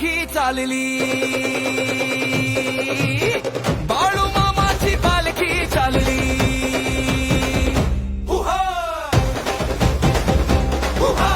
सारखी चालली. बाळू मामाची पालखी चालली. उहा, उहा,